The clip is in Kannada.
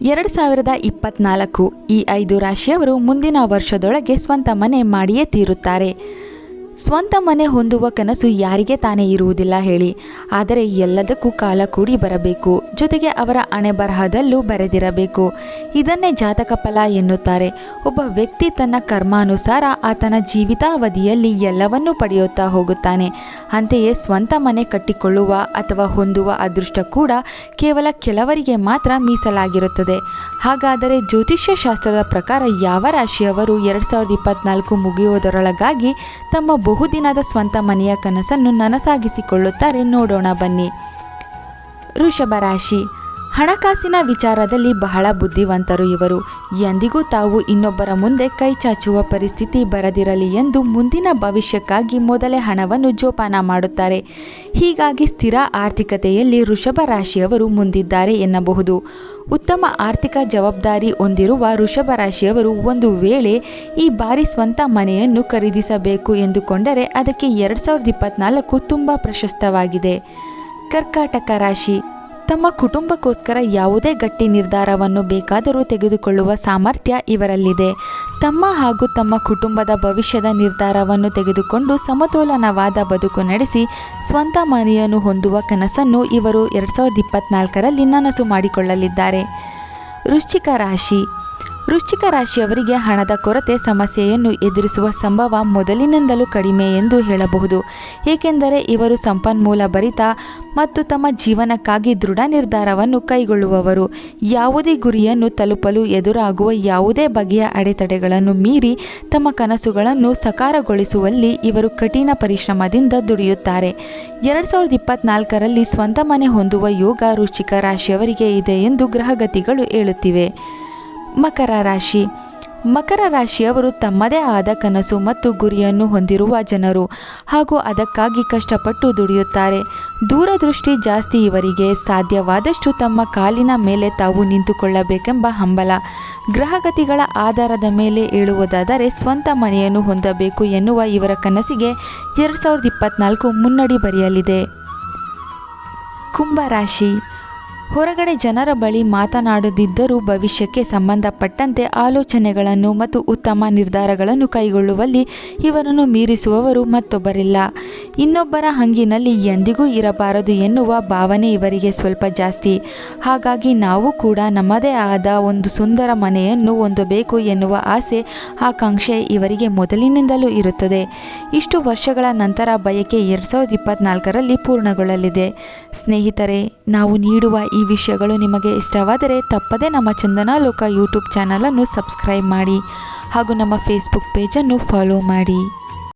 ಎರಡು ಸಾವಿರದ ಇಪ್ಪತ್ನಾಲ್ಕು ಈ ಐದು ರಾಶಿಯವರು ಮುಂದಿನ ವರ್ಷದೊಳಗೆ ಸ್ವಂತ ಮನೆ ಮಾಡಿಯೇ ತೀರುತ್ತಾರೆ. ಸ್ವಂತ ಮನೆ ಹೊಂದುವ ಕನಸು ಯಾರಿಗೆ ತಾನೇ ಇರುವುದಿಲ್ಲ ಹೇಳಿ. ಆದರೆ ಎಲ್ಲದಕ್ಕೂ ಕಾಲ ಕೂಡಿ ಬರಬೇಕು. ಜೊತೆಗೆ ಅವರ ಅಣೆ ಬರಹದಲ್ಲೂ ಬರೆದಿರಬೇಕು. ಇದನ್ನೇ ಜಾತಕ ಫಲ ಎನ್ನುತ್ತಾರೆ. ಒಬ್ಬ ವ್ಯಕ್ತಿ ತನ್ನ ಕರ್ಮಾನುಸಾರ ಆತನ ಜೀವಿತಾವಧಿಯಲ್ಲಿ ಎಲ್ಲವನ್ನೂ ಪಡೆಯುತ್ತಾ ಹೋಗುತ್ತಾನೆ. ಅಂತೆಯೇ ಸ್ವಂತ ಮನೆ ಕಟ್ಟಿಕೊಳ್ಳುವ ಅಥವಾ ಹೊಂದುವ ಅದೃಷ್ಟ ಕೂಡ ಕೇವಲ ಕೆಲವರಿಗೆ ಮಾತ್ರ ಮೀಸಲಾಗಿರುತ್ತದೆ. ಹಾಗಾದರೆ ಜ್ಯೋತಿಷ್ಯ ಶಾಸ್ತ್ರದ ಪ್ರಕಾರ ಯಾವ ರಾಶಿಯವರು ಎರಡು ಸಾವಿರದ ಇಪ್ಪತ್ನಾಲ್ಕು ಮುಗಿಯುವುದರೊಳಗಾಗಿ ತಮ್ಮ ಬಹುದಿನದ ಸ್ವಂತ ಮನೆಯ ಕನಸನ್ನು ನನಸಾಗಿಸಿಕೊಳ್ಳುತ್ತಾರೆ. ನೋಡೋಣ ಬನ್ನಿ. ವೃಷಭ ರಾಶಿ. ಹಣಕಾಸಿನ ವಿಚಾರದಲ್ಲಿ ಬಹಳ ಬುದ್ಧಿವಂತರು ಇವರು. ಎಂದಿಗೂ ತಾವು ಇನ್ನೊಬ್ಬರ ಮುಂದೆ ಕೈ ಚಾಚುವ ಪರಿಸ್ಥಿತಿ ಬರದಿರಲಿ ಎಂದು ಮುಂದಿನ ಭವಿಷ್ಯಕ್ಕಾಗಿ ಮೊದಲೇ ಹಣವನ್ನು ಜೋಪಾನ ಮಾಡುತ್ತಾರೆ. ಹೀಗಾಗಿ ಸ್ಥಿರ ಆರ್ಥಿಕತೆಯಲ್ಲಿ ಋಷಭ ರಾಶಿಯವರು ಮುಂದಿದ್ದಾರೆ ಎನ್ನಬಹುದು. ಉತ್ತಮ ಆರ್ಥಿಕ ಜವಾಬ್ದಾರಿ ಹೊಂದಿರುವ ಋಷಭ ರಾಶಿಯವರು ಒಂದು ವೇಳೆ ಈ ಬಾರಿ ಸ್ವಂತ ಮನೆಯನ್ನು ಖರೀದಿಸಬೇಕು ಎಂದುಕೊಂಡರೆ ಅದಕ್ಕೆ ಎರಡು ಸಾವಿರದ ಇಪ್ಪತ್ನಾಲ್ಕು ತುಂಬ ಪ್ರಶಸ್ತವಾಗಿದೆ. ಕರ್ಕಾಟಕ ರಾಶಿ ತಮ್ಮ ಕುಟುಂಬಕ್ಕೋಸ್ಕರ ಯಾವುದೇ ಗಟ್ಟಿ ನಿರ್ಧಾರವನ್ನು ಬೇಕಾದರೂ ತೆಗೆದುಕೊಳ್ಳುವ ಸಾಮರ್ಥ್ಯ ಇವರಲ್ಲಿದೆ. ತಮ್ಮ ಹಾಗೂ ತಮ್ಮ ಕುಟುಂಬದ ಭವಿಷ್ಯದ ನಿರ್ಧಾರವನ್ನು ತೆಗೆದುಕೊಂಡು ಸಮತೋಲನವಾದ ಬದುಕು ನಡೆಸಿ ಸ್ವಂತ ಮನೆಯನ್ನು ಹೊಂದುವ ಕನಸನ್ನು ಇವರು ಎರಡು ಸಾವಿರದ ಇಪ್ಪತ್ನಾಲ್ಕರಲ್ಲಿ ನನಸು ಮಾಡಿಕೊಳ್ಳಲಿದ್ದಾರೆ. ವೃಶ್ಚಿಕ ರಾಶಿ ವೃಶ್ಚಿಕ ರಾಶಿಯವರಿಗೆ ಹಣದ ಕೊರತೆ ಸಮಸ್ಯೆಯನ್ನು ಎದುರಿಸುವ ಸಂಭವ ಮೊದಲಿನಿಂದಲೂ ಕಡಿಮೆ ಎಂದು ಹೇಳಬಹುದು. ಏಕೆಂದರೆ ಇವರು ಸಂಪನ್ಮೂಲ ಭರಿತ ಮತ್ತು ತಮ್ಮ ಜೀವನಕ್ಕಾಗಿ ದೃಢ ನಿರ್ಧಾರವನ್ನು ಕೈಗೊಳ್ಳುವವರು. ಯಾವುದೇ ಗುರಿಯನ್ನು ತಲುಪಲು ಎದುರಾಗುವ ಯಾವುದೇ ಬಗೆಯ ಅಡೆತಡೆಗಳನ್ನು ಮೀರಿ ತಮ್ಮ ಕನಸುಗಳನ್ನು ಸಕಾರಗೊಳಿಸುವಲ್ಲಿ ಇವರು ಕಠಿಣ ಪರಿಶ್ರಮದಿಂದ ದುಡಿಯುತ್ತಾರೆ. ಎರಡು ಸಾವಿರದ ಇಪ್ಪತ್ನಾಲ್ಕರಲ್ಲಿ ಸ್ವಂತ ಮನೆ ಹೊಂದುವ ಯೋಗ ವೃಶ್ಚಿಕ ರಾಶಿಯವರಿಗೆ ಇದೆ ಎಂದು ಗ್ರಹಗತಿಗಳು ಹೇಳುತ್ತಿವೆ. ಮಕರ ರಾಶಿ. ಮಕರ ರಾಶಿಯವರು ತಮ್ಮದೇ ಆದ ಕನಸು ಮತ್ತು ಗುರಿಯನ್ನು ಹೊಂದಿರುವ ಜನರು ಹಾಗೂ ಅದಕ್ಕಾಗಿ ಕಷ್ಟಪಟ್ಟು ದುಡಿಯುತ್ತಾರೆ. ದೂರದೃಷ್ಟಿ ಜಾಸ್ತಿ ಇವರಿಗೆ ಸಾಧ್ಯವಾದಷ್ಟು ತಮ್ಮ ಕಾಲಿನ ಮೇಲೆ ತಾವು ನಿಂತುಕೊಳ್ಳಬೇಕೆಂಬ ಹಂಬಲ. ಗ್ರಹಗತಿಗಳ ಆಧಾರದ ಮೇಲೆ ಹೇಳುವುದಾದರೆ ಸ್ವಂತ ಮನೆಯನ್ನು ಹೊಂದಬೇಕು ಎನ್ನುವ ಇವರ ಕನಸಿಗೆ ಎರಡು ಸಾವಿರದ ಇಪ್ಪತ್ನಾಲ್ಕು ಮುನ್ನಡಿ ಬರೆಯಲಿದೆ. ಕುಂಭರಾಶಿ ಹೊರಗಡೆ ಜನರ ಬಳಿ ಮಾತನಾಡದಿದ್ದರೂ ಭವಿಷ್ಯಕ್ಕೆ ಸಂಬಂಧಪಟ್ಟಂತೆ ಆಲೋಚನೆಗಳನ್ನು ಮತ್ತು ಉತ್ತಮ ನಿರ್ಧಾರಗಳನ್ನು ಕೈಗೊಳ್ಳುವಲ್ಲಿ ಇವರನ್ನು ಮೀರಿಸುವವರು ಮತ್ತೊಬ್ಬರಿಲ್ಲ. ಇನ್ನೊಬ್ಬರ ಹಂಗಿನಲ್ಲಿ ಎಂದಿಗೂ ಇರಬಾರದು ಎನ್ನುವ ಭಾವನೆ ಇವರಿಗೆ ಸ್ವಲ್ಪ ಜಾಸ್ತಿ. ಹಾಗಾಗಿ ನಾವು ಕೂಡ ನಮ್ಮದೇ ಆದ ಒಂದು ಸುಂದರ ಮನೆಯನ್ನು ಹೊಂದಬೇಕು ಎನ್ನುವ ಆಸೆ, ಆಕಾಂಕ್ಷೆ ಇವರಿಗೆ ಮೊದಲಿನಿಂದಲೂ ಇರುತ್ತದೆ. ಇಷ್ಟು ವರ್ಷಗಳ ನಂತರ ಬಯಕೆ ಎರಡು ಸಾವಿರದ ಇಪ್ಪತ್ನಾಲ್ಕರಲ್ಲಿ ಪೂರ್ಣಗೊಳ್ಳಲಿದೆ. ಸ್ನೇಹಿತರೆ, ನಾವು ನೀಡುವ ಈ ವಿಷಯಗಳು ನಿಮಗೆ ಇಷ್ಟವಾದರೆ ತಪ್ಪದೇ ನಮ್ಮ ಚಂದನಾಲೋಕ ಯೂಟ್ಯೂಬ್ ಚಾನಲನ್ನು ಸಬ್ಸ್ಕ್ರೈಬ್ ಮಾಡಿ ಹಾಗೂ ನಮ್ಮ ಫೇಸ್ಬುಕ್ ಪೇಜನ್ನು ಫಾಲೋ ಮಾಡಿ.